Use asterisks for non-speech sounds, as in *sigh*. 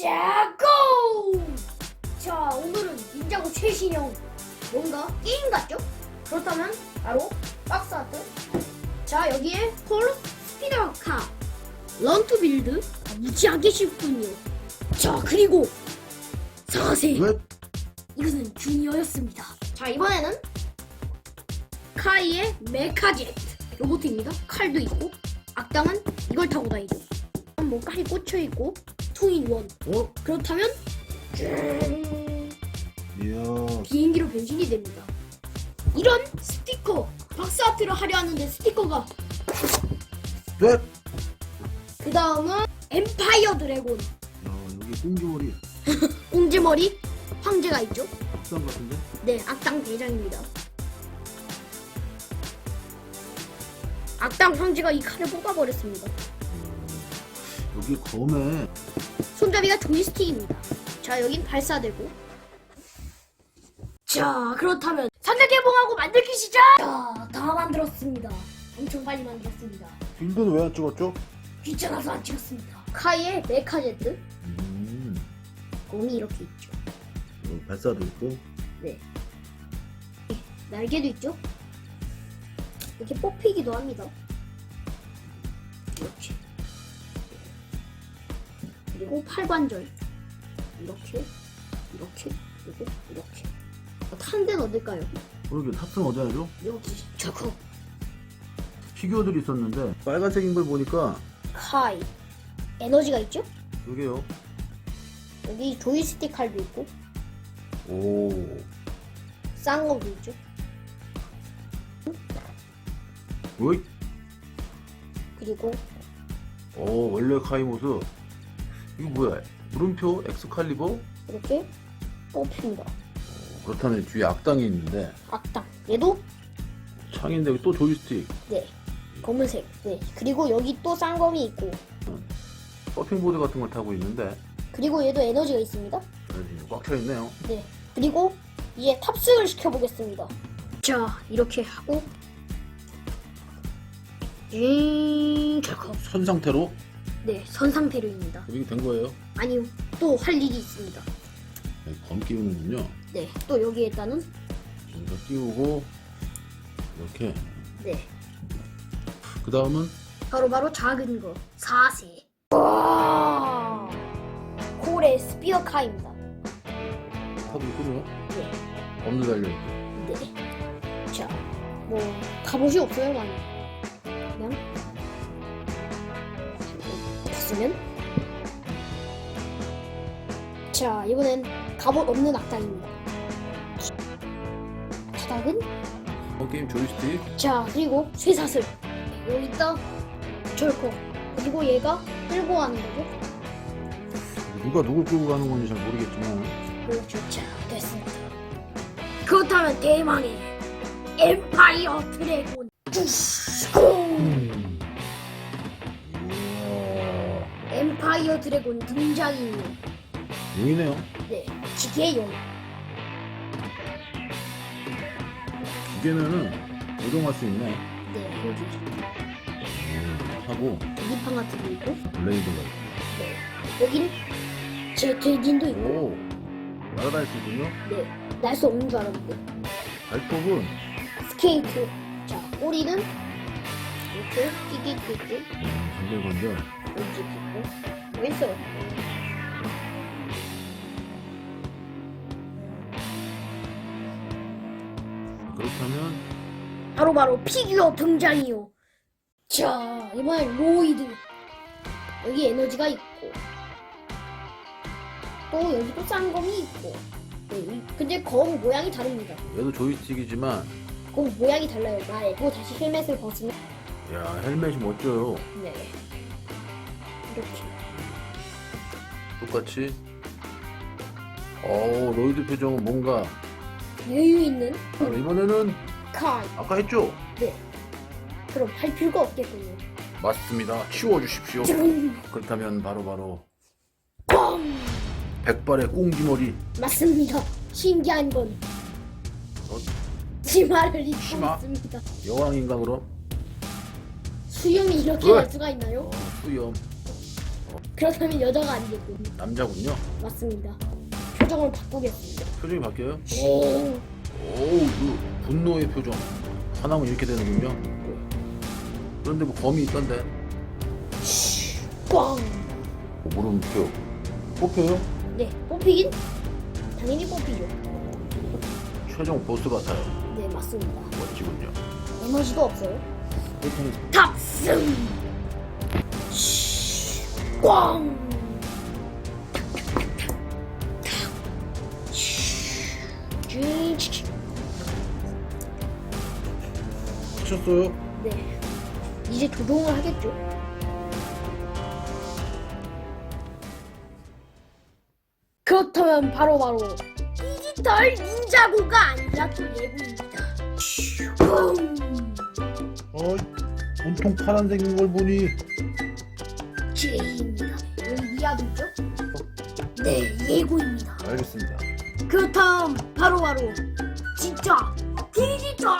자, 고! 자, 오늘은 닌자고 최신형 뭔가 게임 같죠? 그렇다면 바로 박스 아트. 자, 여기에 폴 스피더카 런투 빌드 아, 무지하게 쉽군요. 자, 그리고 4세 왜? 이것은 주니어였습니다. 자, 이번에는 카이의 메카젯 로봇입니다. 칼도 있고 악당은 이걸 타고 다니죠. 뭐 칼이 꽂혀 있고 투인 원. 어? 그렇다면 짠, 이야. 비행기로 변신이 됩니다. 이런 스티커 박스 아트를 하려 하는데 스티커가 왜? 그 다음은 엠파이어 드래곤 야, 여기 꽁지머리 *laughs* 꽁지머리 황제가 있죠. 악당 같은데? 네, 악당 대장입니다. 악당 황제가 이 칼을 뽑아버렸습니다. 여기 검에 손잡이가 조이스틱입니다. 자, 여긴 발사되고. 자, 그렇다면 상대 개봉하고 만들기 시작! 자, 다 만들었습니다. 엄청 빨리 만들었습니다. 빌드는 왜 안 찍었죠? 귀찮아서 안 찍었습니다. 카이의 메카제트 음. 검이 이렇게 있죠. 여기 발사도 있고. 날개도 있죠. 이렇게 뽑히기도 합니다. 이렇게. 그리고 팔관절. 이렇게, 이렇게, 그리고 이렇게. 어, 타는 데는 어딜까요? 그러게 탑승 어디 하죠? 여기, 저거. 피규어들이 있었는데 빨간색인 걸 보니까 카이. 에너지가 있죠? 여기요. 여기 조이스틱 칼도 있고, 오. 쌍검도 있죠. 어이? 그리고 오, 원래 카이 모습. 이거 뭐야? 물음표 엑스칼리버? 이렇게 뽑힙니다. 그렇다면 뒤에 악당이 있는데 악당. 얘도 창인데 여기 또 조이스틱. 네. 검은색. 네. 그리고 여기 또 쌍검이 있고, 서핑보드 같은 걸 타고 있는데 그리고 얘도 에너지가 있습니다. 꽉차 있네요. 네. 그리고 이제 탑승을 시켜보겠습니다. 자, 이렇게 하고 징 결코 선 상태로 네, 선 상태로입니다. 이게 된 거예요. 아니요, 또 할 일이 있습니다. 네, 검 끼우는군요. 네, 또 여기에다는 이거 끼우고 이렇게 네, 그 다음은 바로바로 작은 거 4세. 와, 콜의 스피어 카입니다. 타도 있거든요. 네, 없는 달려. 네. 자, 뭐 갑옷이 없어요, 많이. 봤으면. 자, 이번엔 갑옷 없는 악당입니다. 바닥은 어 게임 조이스틱. 자, 그리고 쇠사슬. 여기 있다. 절코. 그리고 얘가 끌고 가는 거죠. 누가 누굴 끌고 가는 건지 잘 모르겠지만 그렇죠. 자, 됐습니다. 그렇다면 대망의 엠파이어 드래곤. 이 엠파이어 드래곤 등장이요. 용이네요. 네, 기계용. 기계면은 조종할 수 있네. 네, 여기 음, 하고 계기판 같은 거 있고, 블레이드가 네, 여긴 제 돼지도 있고. 있고, 오 날아다닐 수 있군요. 네, 날 수 없는 줄 알았는데. 발톱은 스케이트. 자, 꼬리는 이렇게 끼기 끼기 건들건들. 있고, 뭐 있어요? 그렇다면 바로 바로 피규어 등장이요. 자, 이번엔 로이드. 여기 에너지가 있고, 또 여기 또 쌍검이 있고. 네, 이- 근데 검 모양이 다릅니다. 얘도 조이스틱이지만 검 모양이 달라요. 말고 다시 헬멧을 벗으면, 야 헬멧이 멋져요. 네. 이렇게. 똑같이. 어 로이드 표정은 뭔가 여유 있는 아, 이번에는 칼. 아까 했죠? 그럼 할 필요가 없겠군요. 맞습니다. 치워주십시오. 음, 그렇다면 바로바로 뻥! 백발의 꽁지머리 맞습니다. 신기한 건 어? 치마를 입고 치마? 있습니다. 여왕인가 그럼? 수염이 이렇게! 날 수가 있나요? 어, 수염 그렇다면 여자가 아니겠군. 남자군요. 맞습니다. 표정을 바꾸겠습니다. 표정이 바뀌어요? 오, 오우, 그 분노의 표정. 화나면 이렇게 되는군요. 그런데 뭐 검이 있던데. 꽝. 어, 물음표. 뽑혀요? 네, 뽑히긴 당연히 뽑히죠. 최종 보스 같아요. 네, 맞습니다. 멋지군요. 에너지도 없어요. 그렇다면 탑승. 꽝. 쥐. 하셨어요? 네. 이제 조종을 하겠죠. 그렇다면 바로 바로 디지털 닌자고가 아니라 또 예고입니다. 음, 어, 온통 파란색인 걸 보니 J입니다. 여기 미아도죠? 네, 예고입니다. 알겠습니다. 그렇다음 바로바로 진짜 디지털